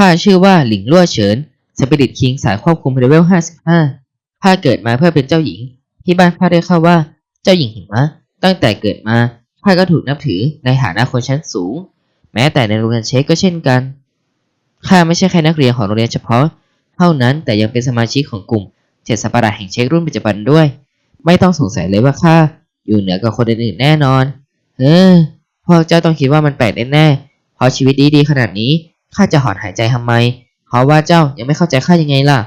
ข้าชื่อว่าหลิงลั่วเฉินสปิริตคิงสายควบคุมเลเวล 55ข้าเกิดมาเพื่อเป็นเจ้าหญิง ที่บ้านข้าเรียกข้าว่า เจ้าหญิงหิมะตั้งแต่เกิดมาข้าก็ถูกนับถือในฐานะคนชั้นสูง แม้แต่ในโรงเรียนเชคก็เช่นกันข้าไม่ใช่แค่นักเรียนของโรงเรียนเฉพาะ เท่านั้นแต่ยังเป็นสมาชิกของกลุ่มเจ็ดสัตว์ประหลาแห่งเชครุ่นปัจจุบันด้วย ไม่ต้องสงสัยเลยว่าข้าอยู่เหนือกว่าคนอื่นๆแน่นอน เออพวกเจ้าต้องคิดว่ามันแปลกแน่ๆเพราะชีวิตดีๆขนาดนี้ ข้าจะหอนหายใจทำไม เพราะว่าเจ้ายังไม่เข้าใจข้ายังไงล่ะ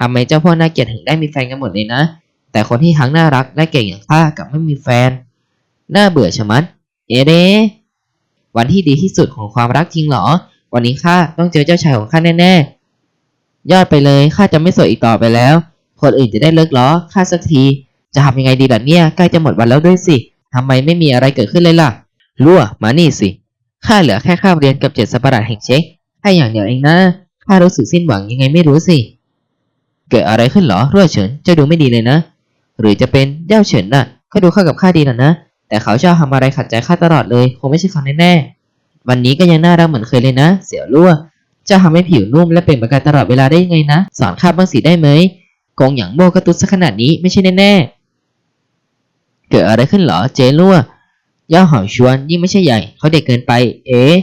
ทำไมเจ้าพวกน่าเกลียดถึงได้มีแฟนกันหมดเลยนะ แต่คนที่ทั้งน่ารักและเก่งอย่างข้ากับไม่มีแฟน น่าเบื่อชะมัด เอเดวันที่ดีที่สุดของความรักจริงเหรอ วันนี้ข้าต้องเจอเจ้าชายของข้าแน่ๆ ยอดไปเลยข้าจะไม่โสดอีกต่อไปแล้ว คนอื่นจะได้เลิกล้อข้าสักที จะทำยังไงดีล่ะเนี่ยใกล้จะหมดวันแล้วด้วยสิทำไมไม่มีอะไรเกิดขึ้นเลยล่ะ รั่วมานี่สิ ข้าเหลือแค่คาเรียนกับเจ็ดสัตว์ประหลาดแห่งเช็คให้อย่างเดียวเองนะข้ารู้สึกสิ้นหวังยังไงไม่รู้สิ เกิดอะไรขึ้นเหรอรั่วเฉินเจะดูไม่ดีเลยนะ หรือจะเป็นเย่าเฉินน่ะก็ดูเข้ากับข้าดีนะนะ แต่เขาชอบทำอะไรขัดใจข้าตลอดเลยคงไม่ใช่เขาแน่ๆวันนี้ก็ยังน่ารักเหมือนเคยเลยนะ เสี่ยวลั่วจะทำให้ผิวนุ่มและเปล่งประกายตลอดเวลาได้ยังไงนะ สอนข้าบ้างสิได้ไหมกงอย่างโบกระตุดซะขนาดนี้ไม่ใช่แน่ๆเกิดอะไรขึ้นเหรอเจลั่ว ย่าหอยชวนยิ่งไม่ใช่ใหญ่ เขาเด็กเกินไป เอ๊ะ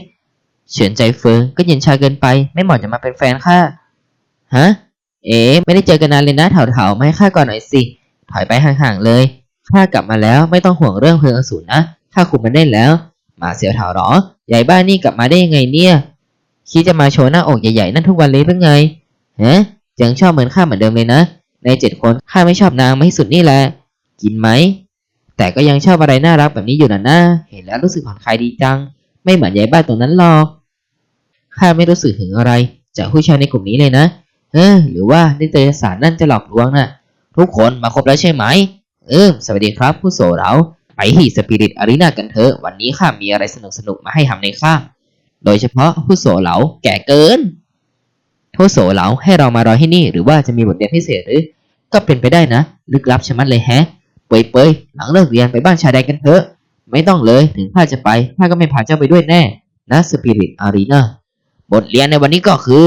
เฉินใจเฟิงก็เย็นชาเกินไป ไม่เหมาะจะมาเป็นแฟนข้าฮะ เอ๊ะไม่ได้เจอกันนานเลยนะเถาๆมาให้ข้าก่อนหน่อยสิ ถอยไปห่างๆเลยข้ากลับมาแล้วไม่ต้องห่วงเรื่องเพลิงอสูรนะข้าคุมมันได้แล้วหมาเสียวเถาหรอ ใหญ่บ้านนี่กลับมาได้ยังไงเนี่ยคิดจะมาโชว์หน้าอกใหญ่ๆนั่นทุกวันเลยหรือไงฮะยังชอบเหมือนข้าเหมือนเดิมเลยนะ ในเจ็ดคนข้าไม่ชอบนางมากที่สุดนี่แหละ กินไหม แต่ก็ยังชอบอะไรน่ารักแบบนี้อยู่นะนะเห็นแล้วรู้สึกผ่อนคลายดีจัง ไม่เหมือนใหญ่บ้านตรงนั้นหรอกข้าไม่รู้สึกถึงอะไร จากผู้ชายในกลุ่มนี้เลยนะ เออ หรือว่านิตยสารนั่นจะหลอกลวงน่ะ ทุกคนมาครบแล้วใช่ไหม เออ สวัสดีครับ ผู้โสเราไปที่สปิริตอารีนากันเถอะวันนี้ข้ามีอะไรสนุกสนุกๆมาให้ทำในข้าโดยเฉพาะผู้โสเหลาแก่เกินผู้โสเหลาให้เรามารอที่นี่ หรือว่าจะมีบทเรียนพิเศษหรือ ก็เป็นไปได้นะ ลึกลับชะมัดเลยแฮะ เปยเปยๆหลังเลิกเรียนไปบ้านชายแดนกันเถอะ ไม่ต้องเลยถึงข้าจะไปข้าก็ไม่พาเจ้าไปด้วยแน่นะสปิริตอารีนาบทเรียนในวันนี้ก็คือ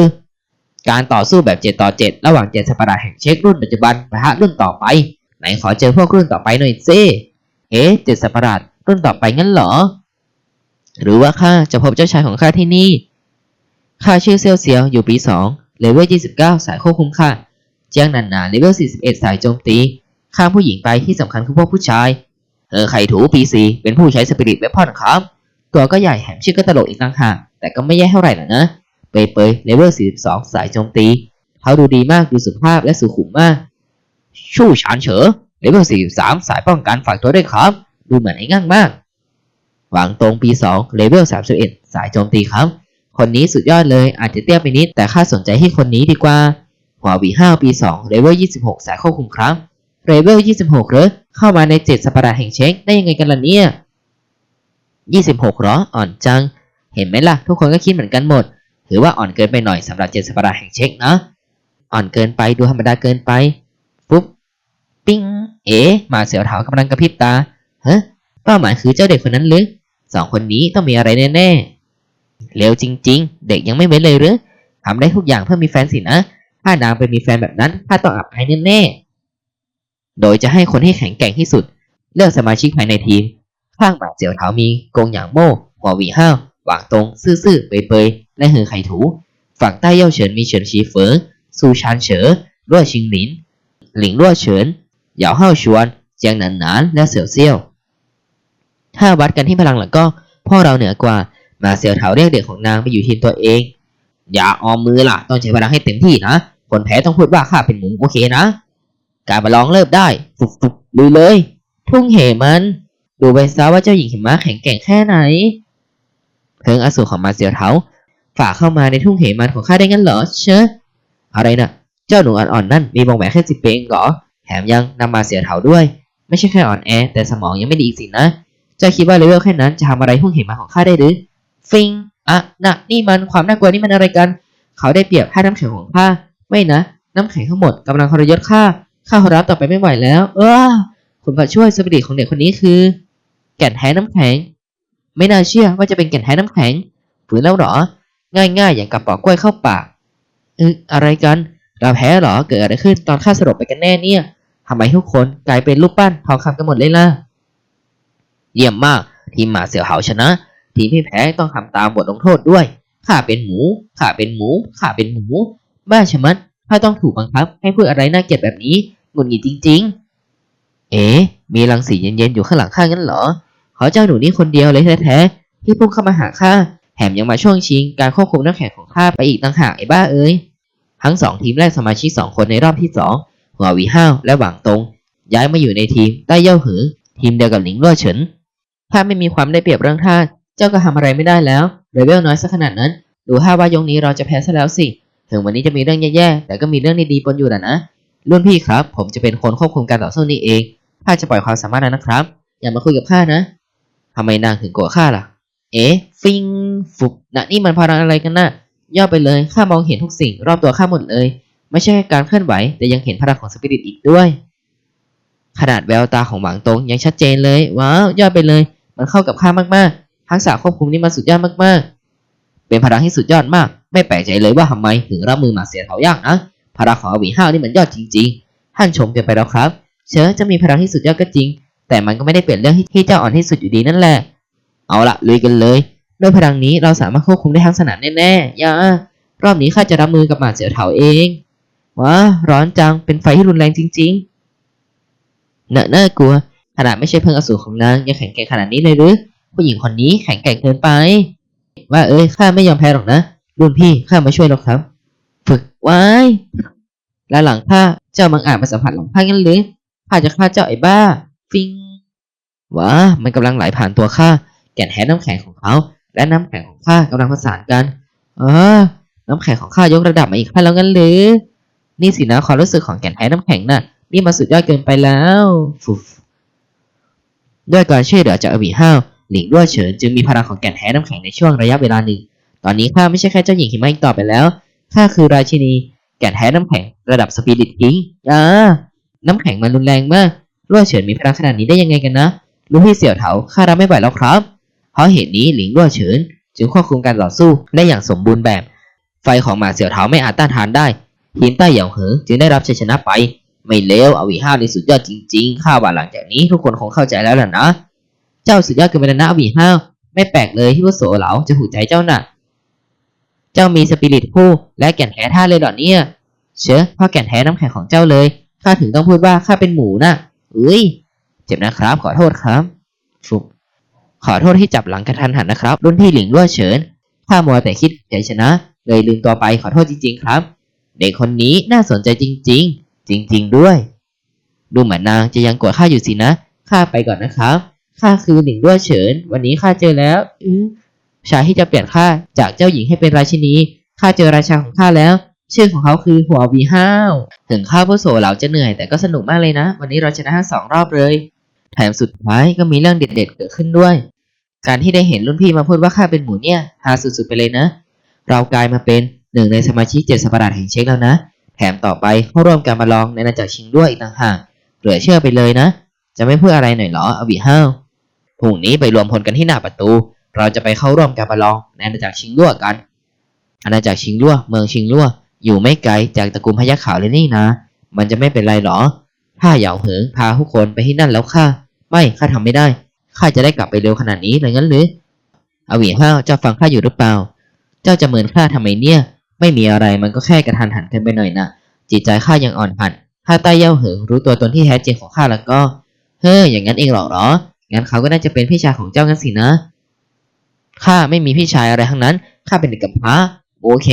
การต่อสู้แบบเจ็ดต่อเจ็ดระหว่างเจ็ดสัตว์ประหลาแห่งเช็ครุ่นปัจจุบันปะทะรุ่นต่อไป ไหนขอเจอพวกรุ่นต่อไปหน่อยซิเอ๊ะเจ็ดสัตว์ประหลาดรุ่นต่อไปงั้นเหรอ หรือว่าข้าจะพบเจ้าชายของข้าที่นี่ข้าชื่อเซียวเซียวอยู่ปีสองเลเวล29 สายควบคุมค่ะเจียงหนันหนาเลเวล41 สายโจมตี ข้ามผู้หญิงไปที่สำคัญคือพวกผู้ชายเออไข่ถูปีสีเป็นผู้ใช้สปิริตเวพอนครับ ตัวก็ใหญ่แถมชื่อก็ตลกอีกต่างหากแต่ก็ไม่แย่เท่าไหร่หรอกนะ เปยเปย์เลเวล 42 สายโจมตีเขาดูดีมากดูสุภาพและสุขุมมาก ชู่ฉานเฉอเลเวล 43 สายป้องกันฝากตัวด้วยครับ ดูเหมือนไอ้ง่างมาก หวังตรงปี 2 เลเวล 31 สายโจมตีครับ คนนี้สุดยอดเลยอาจจะเตี้ยไปนิดแต่ข้าสนใจที่คนนี้ดีกว่าหัววี5ปี 2 เลเวล 26 สายควบคุมครับ เลเวล26หรอเข้ามาใน7สัปดาห์แห่งเช็คได้ยังไงกันล่ะเนี่ย 26หรออ่อนจัง เห็นไหมล่ะ ทุกคนก็คิดเหมือนกันหมด ถือว่าอ่อนเกินไปหน่อยสำหรับเจ็ดสัปดาห์แห่งเช็คนะ อ่อนเกินไปดูธรรมดาเกินไปปุ๊บปิ้งเอ๋มาเสียวเถากำลังกระพริบตาฮะเป้าหมายคือเจ้าเด็กคนนั้นหรือสองคนนี้ต้องมีอะไรแน่ๆเร็วจริง ๆ เด็กยังไม่เว้นเลยหรือทำได้ทุกอย่างเพื่อมีแฟนสินะถ้านางไปมีแฟนแบบนั้นข้าต้องอับอายแน่ๆ โดยจะให้คนที่แข็งแกร่งที่สุด เลือกสมาชิกภายในทีม ข้างหมาเจียวเถามีกงหยางโม่หัวหวีห้าวหวางตรง ซื่อๆเปยๆและหือไข่ถู ฝั่งใต้เย่าเฉินมีเฉินชีเฟิงซูชานเฉอรั่วชิงหลิน หลิงรั่วเฉินเหยาเฮาชวนเจียงหนานหนานและเสี่ยวเซี่ยว ถ้าวัดกันที่พลังหลังก็พ่อเราเหนือกว่ามาเสี่ยวเถาเรียกเด็กของนางไปอยู่ทีมตัวเอง อย่าออมมือล่ะ ต้องใช้พลังให้เต็มที่นะ คนแพ้ต้องพูดว่าข้าเป็นหมูโอเคนะ การประลองเริ่มได้ฟุกฟุกลุยเลย ทุ่งเหมัน ดูไปซะว่าเจ้าหญิงหิมะแข็งแกร่งแค่ไหน เพลิงอสูรของมาเสียวเทาฝากเข้ามาในทุ่งเหมันของข้าได้งั้นเหรอเชอะอะไรนะ่ะเจ้าหนูอ่อนๆนั่นมีวงแหวนแค่สิบเปงเหรอ แถมยังนำมาเสียเถาด้วย ไม่ใช่แค่อ่อนแอ แต่สมองยังไม่ดีอีกสินะเจ้าคิดว่าเลเวลแค่นั้นจะทำอะไรทุ่งเหมันของข้าได้หรือ ฟิงอะนะนี่มันความน่ากลัวนี่มันอะไรกัน เขาได้เปรียบให้น้ำแข็งของข้าไม่นะ น้ำแข็งทั้งหมดกำลังทรยศข้า ข้าขอรับต่อไปไม่ไหวแล้ว เออคุณพระช่วยสปิริตของเด็กคนนี้คือ แก่นแท้น้ำแข็ง ไม่น่าเชื่อว่าจะเป็นแก่นแท้น้ำแข็งฝืนแล้วเหรอ ง่ายๆ อย่างกับปอกกล้วยเข้าปากเอออะไรกัน เราแพ้เหรอ เกิดอะไรขึ้นตอนข้าสลบไปกันแน่เนี่ยทำไมทุกคนกลายเป็นรูปปั้นทองคำกันหมดเลยล่ะ เยี่ยมมาก ทีมหมาเสี่ยวเหาชนะ ทีมที่แพ้ต้องทำตามบทลงโทษด้วย ข้าเป็นหมู ข้าเป็นหมู ข้าเป็นหมู บ้าชะมัด ข้าต้องถูกบังคับ ให้พูดอะไรน่าเกลียดแบบนี้หงุดหงิดจริง ๆ เอ๋มีรังสีเย็นๆอยู่ข้างหลังข้างั้นเหรอขอเจ้าหนูนี่คนเดียวเลยแท้ๆที่พุ่งเข้ามาหาข้าแถมยังมาช่วงชิงการควบคุมน้ำแข็งของข้าไปอีกต่างหากไอ้บ้าเอ้ยทั้งสองทีมแรกสมาชิกสองคนในรอบที่สองหัววีห้าวและหวังตง ย้ายมาอยู่ในทีมใต้เย่าหือ ทีมเดียวกับหลิงล่วเฉินถ้าไม่มีความได้เปรียบเรื่องท่าเจ้าก็ทำอะไรไม่ได้แล้วเลเวลน้อยสักขนาดนั้นดูท่าว่ายงนี้เราจะแพ้ซะแล้วสิ ถึงวันนี้จะมีเรื่องแย่ๆ แต่ก็มีเรื่องดีๆปนอยู่แหละนะ รุ่นพี่ครับ ผมจะเป็นคนควบคุมการต่อสู้นี่เอง ข้าจะปล่อยความสามารถนั้นนะครับ อย่ามาคุยกับข้านะทำไมนางถึงโกรธข้าล่ะ เอ๊ะ ฟิงฟุบนะนี่มันพลังอะไรกันนะ่ะ ย่อไปเลย ข้ามองเห็นทุกสิ่ง รอบตัวข้าหมดเลย ไม่ใช่แค่การเคลื่อนไหว แต่ยังเห็นพลังของสปิริตอีกด้วย ขนาดแววตาของหวังตงยังชัดเจนเลย ว้าวยอไปเลย มันเข้ากับข้ามากๆ ทักษะควบคุมนี่มันสุดยอดมากๆ เป็นพลังที่สุดยอดมาก ไม่แปลกใจเลยว่าทำไมถึงรับมือหมาเสียเถายากนะพลังของอวีห้าวนี่มันยอดจริงๆท่านชมเกินไปแล้วครับ เชื้อจะมีพลังที่สุดยอดก็จริง แต่มันก็ไม่ได้เปลี่ยนเรื่องที่ที่เจ้าอ่อนที่สุดอยู่ดีนั่นแหละ เอาละลุยกันเลยด้วยพลังนี้เราสามารถควบคุมได้ทั้งสนามแน่ๆอย่ารอบนี้ข้าจะรับมือกับหมาเสียเถาเองว้าร้อนจังเป็นไฟที่รุนแรงจริงๆเนอะน่ากลัวขนาดไม่ใช่เพิ่งอสูรของนางยังแข็งแกร่งขนาดนี้เลยหรือผู้หญิงคนนี้แข็งแกร่งเกินไป ว่าเอ้ยข้าไม่ยอมแพ้หรอกนะ รุ่นพี่ข้ามาช่วยหรอกครับ ฝึกไว้ และหลังข้าเจ้ามังอาจมาสัมผัสหลังข้างั้นหรือข้าจะฆ่าเจ้าไอ้บ้า ฟิงว้ามันกำลังไหลผ่านตัวข้าแก่นแท้น้ำแข็งของเขา และน้ำแข็งของข้ากำลังผสานกัน เออ น้ำแข็งของข้ายกระดับมาอีกขั้นแล้วงั้นหรือ นี่สินะความรู้สึกของแก่นแท้น้ำแข็งน่ะ นี่มาสุดยอดเกินไปแล้วฟุฟด้วยการช่วยเหลือจากอวีห้าวหลิงด้วเฉินจึงมีพลังของแก่นแท้น้ำแข็งในช่วงระยะเวลาหนึ่ง ตอนนี้ข้าไม่ใช่แค่เจ้าหญิงหิมะอีกต่อไปแล้ว ข้าคือราชินีแก่แท้น้ำแข็งระดับสปิริตคิงอ่าน้ำแข็งมันรุนแรงมากด้วเฉินมีพลังขนาดนี้ได้ยังไงกันนะลูกพี่เสี่ยวเถาข้ารับไม่ไหวแล้วครับ เพราะเหตุนี้หลิงด้วเฉินจึงควบคุมการต่อสู้ได้อย่างสมบูรณ์แบบ ไฟของหมาเสี่ยวเถาไม่อาจต้านทานได้ทีมใต้เหยาเหอจึงได้รับชัยชนะไป ไม่เลวอวีห้าในสุดยอดจริงๆข้าว่าหลังจากนี้ทุกคนคงเข้าใจแล้วล่ะนะ เจ้าสุดยอดกินไปแล้วนะอวีห้าไม่แปลกเลยที่ว่าโสเหลาจะหูใจเจ้าน่ะ เจ้ามีสปิริตคู่และแก่นแท้ท่าเลยเหรอเนี่ย เชื่อพราะแก่นแท้น้ำแข็งของเจ้าเลย ข้าถึงต้องพูดว่าข้าเป็นหมูน่ะเอ้ย เจ็บนะครับ ขอโทษครับ ฟุบขอโทษที่จับหลังกระทันหันนะครับ รุ่นพี่หลิงล่วเฉิน ข้ามัวแต่คิดใจชนะ เลยลืมตัวไปขอโทษจริงๆครับ เด็กคนนี้น่าสนใจจริง ๆ จริง ๆ ด้วย ดูเหมือนนางจะยังกรธข้าอยู่สินะ ข้าไปก่อนนะครับ ข้าคือหลิงด้วเฉิน วันนี้ข้าเจอแล้ว อือ ชายที่จะเปลี่ยนข้าจากเจ้าหญิงให้เป็นราชินีข้าเจอราชาของข้าแล้ว ชื่อของเขาคือหัววีห้าวถึงข้าผู้โสเหล่าจะเหนื่อยแต่ก็สนุกมากเลยนะ วันนี้เราชนะทั้งสองรอบเลยแถมสุดท้ายก็มีเรื่องเด็ด ๆ เกิดขึ้นด้วย การที่ได้เห็นรุ่นพี่มาพูดว่าข้าเป็นหมูเนี่ยฮาสุดๆไปเลยนะ เรากลายมาเป็นหนึ่งในสมาชิกเจ็ดสัตว์ประหลาดแห่งเช็คแล้วนะ แถมต่อไปเข้าร่วมการมาลองในอาณาจักรชิงด้วยอีกต่างหากเหลือเชื่อไปเลยนะ จะไม่พูดอะไรหน่อยเหรออวีห้าวพรุ่งนี้ไปรวมพลกันที่หน้าประตู เราจะไปเข้าร่วมการประลองในอาณาจักรชิงลั่วกัน อาณาจักรชิงลั่วเมืองชิงลั่วอยู่ไม่ไกลจากตระกูลพยัคฆ์ขาวเลยนี่นะ มันจะไม่เป็นไรหรอ ถ้าเหยาเหิงพาทุกคนไปที่นั่นแล้วข้าไม่ข้าทำไม่ได้ข้าจะได้กลับไปเร็วขนาดนี้เลยงั้นหรืออวีห้าเจ้าฟังข้าอยู่หรือเปล่า เจ้าจะเหมือนข้าทำไมเนี่ย ไม่มีอะไรมันก็แค่กระทันหันกันไปหน่อยนะจิตใจข้ายังอ่อนหัดถ้าใต้เย่าเหิงรู้ตัวตนที่แท้จริงของข้าแล้วก็ เฮ้ยอย่างนั้นเองหรอกเหรองั้นเขาก็น่าจะเป็นพี่ชายของเจ้ากันสินะ ข้าไม่มีพี่ชายอะไรทั้งนั้น ข้าเป็นเด็กกำพร้า โอเค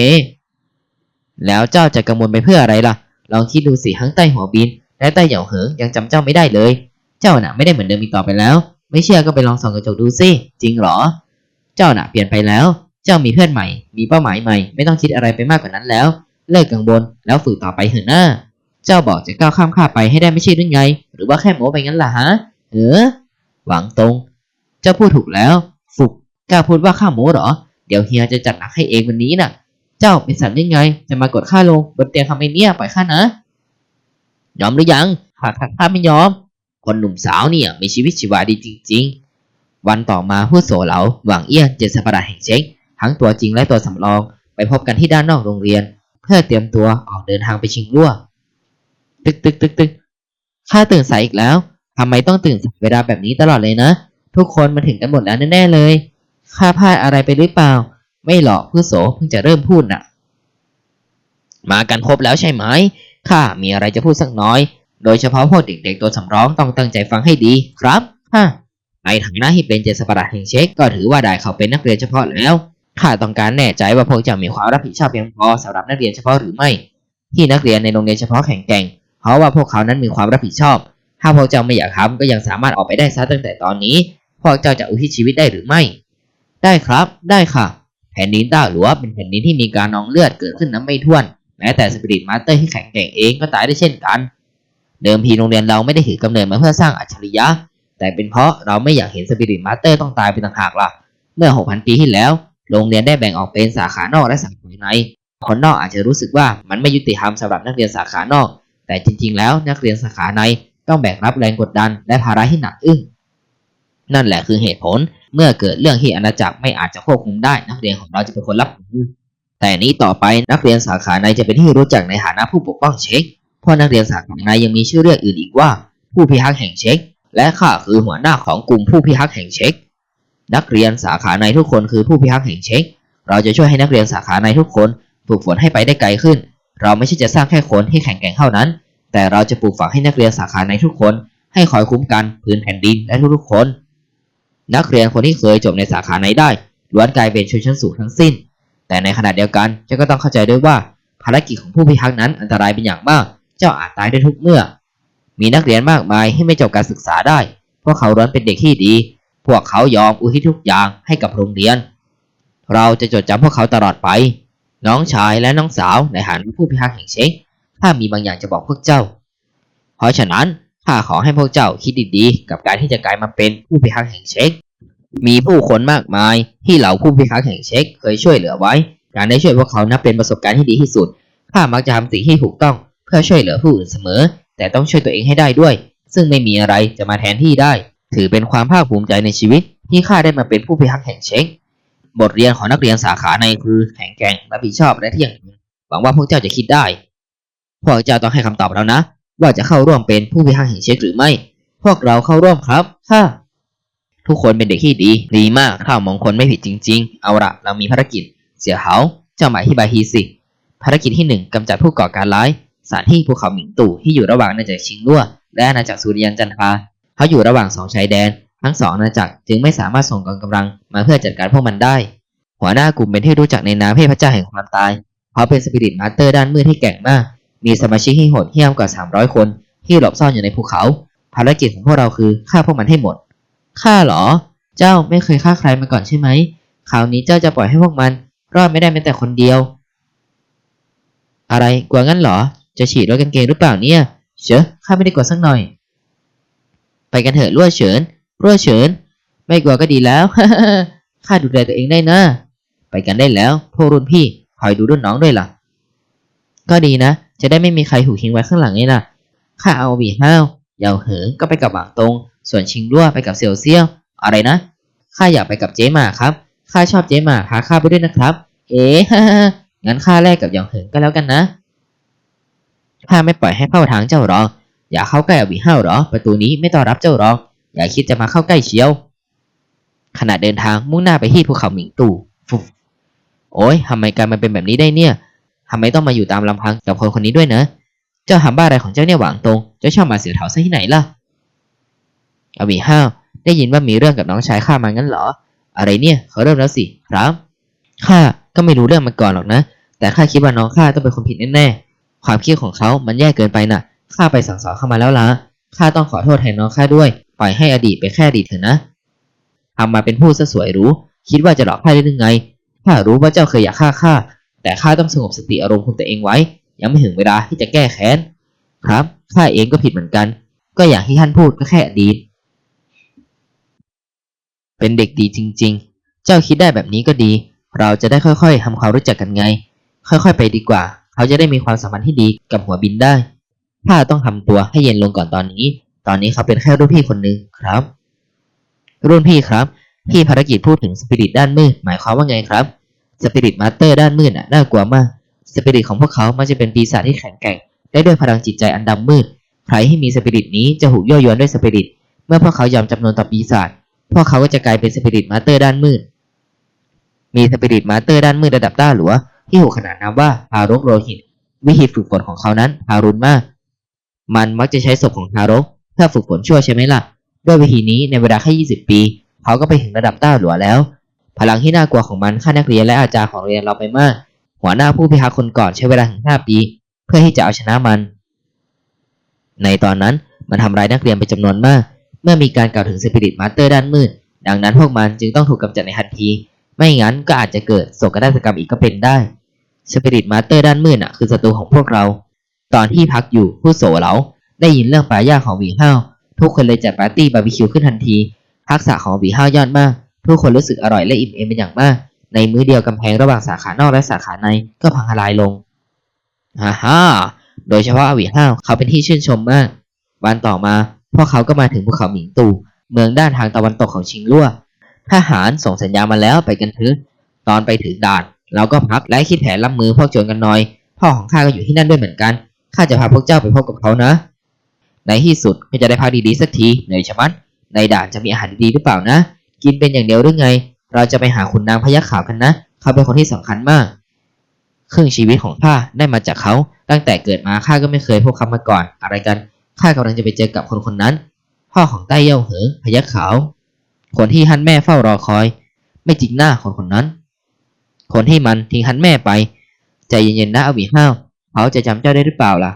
แล้วเจ้าจะกังวลไปเพื่ออะไรล่ะ ลองคิดดูสิทั้งใต้หัวบิน และใต้เหยาเหิงยังจำเจ้าไม่ได้เลย เจ้าน่ะไม่ได้เหมือนเดิมอีกต่อไปแล้ว ไม่เชื่อก็ไปลองส่องกระจกดูสิจริงเหรอ เจ้าน่ะเปลี่ยนไปแล้ว เจ้ามีเพื่อนใหม่ มีเป้าหมายใหม่ ไม่ต้องคิดอะไรไปมากกว่านั้นแล้ว เลิกกังวลแล้วฝึกต่อไปเถอะน้าเจ้าบอกจะก้าวข้ามข้าไปให้ได้ไม่ใช่หรือไง หรือว่าแค่โม้ไปงั้นล่ะฮะเออหวังตรง เจ้าพูดถูกแล้ว กล้าพูดว่าข้าโม้เหรอ เดี๋ยวเฮียจะจัดหนักให้เองวันนี้น่ะ เจ้าเป็นสัตว์ยังไง จะมากดข้าลงบนเตียงทำไมเนี่ยปล่อยข้านะ ยอมหรือยัง หากข้าไม่ยอม คนหนุ่มสาวเนี่ยมีชีวิตชีวาดีจริง ๆ วันต่อมาผู้โสเหลาหวังเอี้ยนเจดสัประหลาแห่งเช็คทั้งตัวจริงและตัวสำรองไปพบกันที่ด้านนอกโรงเรียน เพื่อเตรียมตัวออกเดินทางไปชิงรั่วตึกตึกตึกตึกข้าตื่นสายอีกแล้วทำไมต้องตื่นสายเวลาแบบนี้ตลอดเลยนะ ทุกคนมาถึงกันหมดแล้วแน่ๆเลย ข้าพลาดอะไรไปหรือเปล่า ไม่หรอกผู้โสเพิ่งจะเริ่มพูดน่ะ มากันครบแล้วใช่ไหมข้ามีอะไรจะพูดสักน้อย โดยเฉพาะพวกเด็กๆตัวสำรองต้องตั้งใจฟังให้ดีครับฮ่าในฐานะที่เป็นเจษปราชแห่งเช็คก็ถือว่าได้เขาเป็นนักเรียนเฉพาะแล้วข้าต้องการแน่ใจว่าพวกเจ้ามีความรับผิดชอบเพียงพอสำหรับนักเรียนเฉพาะหรือไม่ ที่นักเรียนในโรงเรียนเฉพาะแข่งแกร่งเพราะว่าพวกเขานั้นมีความรับผิดชอบ ถ้าพวกเจ้าไม่อยากทำก็ยังสามารถออกไปได้ซะตั้งแต่ตอนนี้พวกเจ้าจะอุทิศชีวิตได้หรือไม่ ได้ครับ ได้ค่ะ แผ่นดินต้าหลัวเป็นแผ่นดินที่มีการนองเลือดเกิดขึ้นน้ำไม่ถ้วน แม้แต่สปิริตมาสเตอร์ที่แข็งแกร่งเองก็ตายได้เช่นกัน เดิมทีโรงเรียนเราไม่ได้ถือกำเนิดมาเพื่อสร้างอัจฉริยะ แต่เป็นเพราะเราไม่อยากเห็นสปิริตมาสเตอร์ต้องตายไปต่างหากล่ะ เมื่อ 6,000 ปีที่แล้ว โรงเรียนได้แบ่งออกเป็นสาขานอกและสาขาใน คนนอกอาจจะรู้สึกว่ามันไม่ยุติธรรมสำหรับนักเรียนสาขานอก แต่จริง ๆ แล้วนักเรียนสาขาในต้องแบกรับแรงกดดันและภาระที่หนักอึ้งนั่นแหละคือเหตุผล เมื่อเกิดเรื่องที่อาณาจักรไม่อาจจะควบคุมได้ นักเรียนของเราจะเป็นคนรับมือแต่นี้ต่อไปนักเรียนสาขาในจะเป็นที่รู้จักในฐานะผู้ปกป้องเช็คเพราะนักเรียนสาขาในยังมีชื่อเรียกอื่นอีกว่า ผู้พิทักษ์แห่งเช็ค และข้าคือหัวหน้าของกลุ่มผู้พิทักษ์แห่งเช็ค นักเรียนสาขาในทุกคนคือผู้พิทักษ์แห่งเช็ค เราจะช่วยให้นักเรียนสาขาในทุกคนฝึกฝนให้ไปได้ไกลขึ้น เราไม่ใช่จะสร้างแค่คนที่แข็งแกร่งเท่านั้น แต่เราจะปลูกฝังให้นักเรียนสาขาในทุกคน ให้คอยคุ้มกันพื้นแผ่นดินและทุกๆคน นักเรียนคนที่เคยจบในสาขาไหนได้ล้วนกลายเป็นชนชั้นสูงทั้งสิ้น แต่ในขณะเดียวกันเจ้าก็ต้องเข้าใจด้วยว่าภารกิจของผู้พิทักษ์นั้นอันตรายเป็นอย่างมาก เจ้าอาจตายได้ทุกเมื่อ มีนักเรียนมากมายที่ไม่จบการศึกษาได้ พวกเขาล้วนเป็นเด็กที่ดี พวกเขายอมอุทิศทุกอย่างให้กับโรงเรียน เราจะจดจำพวกเขาตลอดไป น้องชายและน้องสาวในฐานะผู้พิทักษ์แห่งเช็คถ้ามีบางอย่างจะบอกพวกเจ้า เพราะฉะนั้น ข้าขอให้พวกเจ้าคิดดีๆ กับการที่จะกลายมาเป็นผู้พิทักษ์แห่งเช็ค มีผู้คนมากมายที่เหล่าผู้พิทักษ์แห่งเช็คเคยช่วยเหลือไว้ การได้ช่วยพวกเขานับเป็นประสบการณ์ที่ดีที่สุด ข้ามักจะทำสิ่งที่ถูกต้องเพื่อช่วยเหลือผู้อื่นเสมอ แต่ต้องช่วยตัวเองให้ได้ด้วย ซึ่งไม่มีอะไรจะมาแทนที่ได้ ถือเป็นความภาคภูมิใจในชีวิต ที่ข้าได้มาเป็นผู้พิทักษ์แห่งเช็ค บทเรียนของนักเรียนสาขาในคือแข็งแกร่งรับผิดชอบและเที่ยงหวังว่าพวกเจ้าจะคิดได้ พวกเจ้าต้องให้คำตอบแล้วนะ ว่าจะเข้าร่วมเป็นผู้พิทักษ์แห่งเช็คหรือไม่ พวกเราเข้าร่วมครับค่ะทุกคนเป็นเด็กที่ดี ดีมากข้าวมองคนไม่ผิดจริง ๆ เอาละเรามีภารกิจ เสียเขาเจ้าหมายที่บายฮีสิ ภารกิจที่หนึ่งกำจัดผู้ก่อการร้ายสถานที่ภูเขาหมิงตู่ที่อยู่ระหว่างอาณาจักรชิงลั่วและอาณาจักรสุริยันจันทราเขาอยู่ระหว่างสองชายแดน ทั้งสองอาณาจักรจึงไม่สามารถส่งกองกำลังมาเพื่อจัดการพวกมันได้ หัวหน้ากลุ่มเป็นที่รู้จักในนามเทพเจ้าแห่งความตาย เขาเป็นสปิริตมาสเตอร์ด้านมืดที่แกร่งมาก มีสมาชิกที่โหดเหี้ยมกว่า 300 คนที่หลบซ่อนอยู่ในภูเขา ภารกิจของพวกเราคือฆ่าพวกมันให้หมดฆ่าเหรอ เจ้าไม่เคยฆ่าใครมาก่อนใช่ไหมคราวนี้เจ้าจะปล่อยให้พวกมันรอดไม่ได้แม้แต่คนเดียว อะไรกลัวงั้นเหรอ จะฉีดรถกางเกงหรือเปล่าเนี่ย เชอะข้าไม่ได้กลัวสักหน่อย ไปกันเถอะรั่วเฉินรั่วเฉิน ไม่กลัวก็ดีแล้วข้าดูแลตัวเองได้นะ ไปกันได้แล้วพวกรุ่นพี่คอยดูรุ่นน้องด้วยล่ะ ก็ดีนะ จะได้ไม่มีใครถูกทิ้งไว้ข้างหลังไงล่ะ ข้าเอาบีห้าวเหยาเหิงก็ไปกับหวางตง ส่วนชิงรั่วไปกับเสี่ยวเซี่ยว อะไรนะ ข้าอยากไปกับเจ๊หมาครับ ข้าชอบเจ๊หมาพาข้าไปด้วยนะครับ เอ๊ะงั้นข้าแลกกับเหยาเหิงก็แล้วกันนะ ข้าไม่ปล่อยให้เข้าทางเจ้าหรอก อย่าเข้าใกล้อบีห้าวหรอ ประตูนี้ไม่ต้อนรับเจ้าหรอก อย่าคิดจะมาเข้าใกล้เชียว ขณะเดินทางมุ่งหน้าไปที่ภูเขาหมิงตู่ฟุโอ้ยทำไมการมันเป็นแบบนี้ได้เนี่ย ทำไมต้องมาอยู่ตามลำพังกับคนคนนี้ด้วยนะเจ้าทำบ้าอะไรของเจ้าเนี่ยหวังตรงเจ้าชอบมาเสือเถาซะที่ไหนล่ะอบีห้าวได้ยินว่ามีเรื่องกับน้องชายข้ามางั้นเหรอ อะไรเนี่ยเขาเริ่มแล้วสิครับข้าก็ไม่รู้เรื่องมาก่อนหรอกนะ แต่ข้าคิดว่าน้องข้าต้องเป็นคนผิดแน่ๆความคิดของเขามันแย่เกินไปน่ะข้าไปสั่งสอนเข้ามาแล้วล่ะข้าต้องขอโทษแทนน้องข้าด้วย ปล่อยให้อดีตไปแค่อดีตเถอะนะทำมาเป็นผู้ซะสวยรู้ คิดว่าจะหลอกข้าได้ยังไงข้ารู้ว่าเจ้าเคยอยากฆ่าข้า แต่ข้าต้องสงบสติอารมณ์คุมตัวเองไว้ ยังไม่ถึงเวลาที่จะแก้แค้น ครับ ข้าเองก็ผิดเหมือนกัน ก็อย่างที่ท่านพูดก็แค่อดีต เป็นเด็กดีจริง ๆ เจ้าคิดได้แบบนี้ก็ดี เราจะได้ค่อยๆทำความรู้จักกันไง ค่อยๆ ไปดีกว่า เขาจะได้มีความสัมพันธ์ที่ดีกับหัวบินได้ข้าต้องทำตัวให้เย็นลงก่อนตอนนี้ ตอนนี้เขาเป็นแค่รุ่นพี่คนหนึ่งครับ รุ่นพี่ครับ ที่ภารกิจพูดถึงสปิริตด้านมืดหมายความว่าไงครับ สปิริตมาสเตอร์ด้านมืดน่ะน่ากลัวมาก สปิริตของพวกเขามักจะเป็นปีศาจที่แข็งแกร่ง ได้ด้วยพลังจิตใจอันดำมืด ใครที่มีสปิริตนี้จะถูกยั่วยวนด้วยสปิริต เมื่อพวกเขายอมจำนนต่อปีศาจ พวกเขาก็จะกลายเป็นสปิริตมาสเตอร์ด้านมืด มีสปิริตมาสเตอร์ด้านมืดระดับต้าหลัวที่ถูขนานนามว่าทารกโลหิต วิธีฝึกฝนของเขานั้นทารุณมาก มันมักจะใช้ศพของทารกเพื่อฝึกฝนชั่วใช่ไหมล่ะ ด้วยวิธีนี้ในเวลาแค่ 20 ปี เขาก็ไปถึงระดับต้าหลัวแล้ว พลังที่น่ากลัวของมันฆ่านักเรียนและอาจารย์ของเรียนเราไปมาก หัวหน้าผู้พิทักษ์คนก่อนใช้เวลาถึง5ปี เพื่อที่จะเอาชนะมัน ในตอนนั้นมันทำร้ายนักเรียนเป็นจำนวนมาก เมื่อมีการกล่าวถึงสปิริตมาสเตอร์ด้านมืด ดังนั้นพวกมันจึงต้องถูกกำจัดในทันที ไม่งั้นก็อาจจะเกิดโศกนาฏกรรมอีกก็เป็นได้สปิริตมาสเตอร์ด้านมืดน่ะคือศัตรูของพวกเรา ตอนที่พักอยู่ผู้โสเราได้ยินเรื่องปลาย่าของวีห้าวทุกคนเลยจัดปาร์ตี้บาร์บีคิวขึ้นทันทีทักษะของวีห้าวยอดมาก ทุกคนรู้สึกอร่อยและอิ่มเอมเป็นอย่างมาก ในมื้อเดียวกำแพงระหว่างสาขานอกและสาขาในก็พังทลายลงฮ่าฮ่าโดยเฉพาะอวีห้าวเขาเป็นที่ชื่นชมมาก วันต่อมาพวกเขาก็มาถึงภูเขาหมิงตูเมืองด้านทางตะวันตกของชิงลั่วทหารส่งสัญญาณมาแล้วไปกันเถอะตอนไปถึงด่าน เราก็พักและคิดแผนรับมือพวกโจรกันหน่อย พ่อของข้าก็อยู่ที่นั่นด้วยเหมือนกันข้าจะพาพวกเจ้าไปพบกับเขานะ ในที่สุดก็จะได้พักดีๆสักทีเหนื่อยชะมัดในด่านจะมีอาหารดีๆหรือเปล่านะ กินเป็นอย่างเดียวหรือไง เราจะไปหาขุนนางพยัคฆ์ขาวกันนะเขาเป็นคนที่สำคัญมาก ครึ่งชีวิตของข้าได้มาจากเขาตั้งแต่เกิดมาข้าก็ไม่เคยพบเขามาก่อน อะไรกันข้ากำลังจะไปเจอกับคนคนนั้น พ่อของใต้เย่าเหอพยัคฆ์ขาวคนที่ฮันแม่เฝ้ารอคอย ไม่จริงหน้าคนคนนั้น คนที่มันทิ้งฮันแม่ไป ใจเย็นๆนะอวีห้าวเขาจะจำเจ้าได้หรือเปล่าล่ะ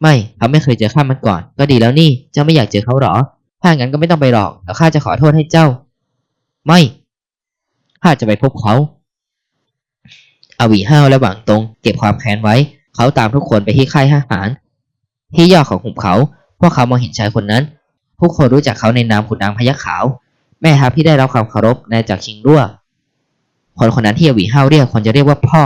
ไม่เขาไม่เคยเจอข้ามันก่อน ก็ดีแล้วนี่เจ้าไม่อยากเจอเขาหรอ ถ้างั้นก็ไม่ต้องไปหรอก แล้วข้าจะขอโทษให้เจ้า ไม่ ข้าจะไปพบเขาอวีห้าวและหวังตรง เก็บความแค้นไว้ เขาตามทุกคนไปที่ค่ายทหาร ที่ยอดของหุบเขา พวกเขามองเห็นชายคนนั้น ผู้คนรู้จักเขาในนามขุนนางพยัคฆ์ขาว แม่ทัพที่ได้รับความเคารพในจากชิงรั่วคนคนนั้นที่อวีห้าวเรียกคนจะเรียกว่าพ่อ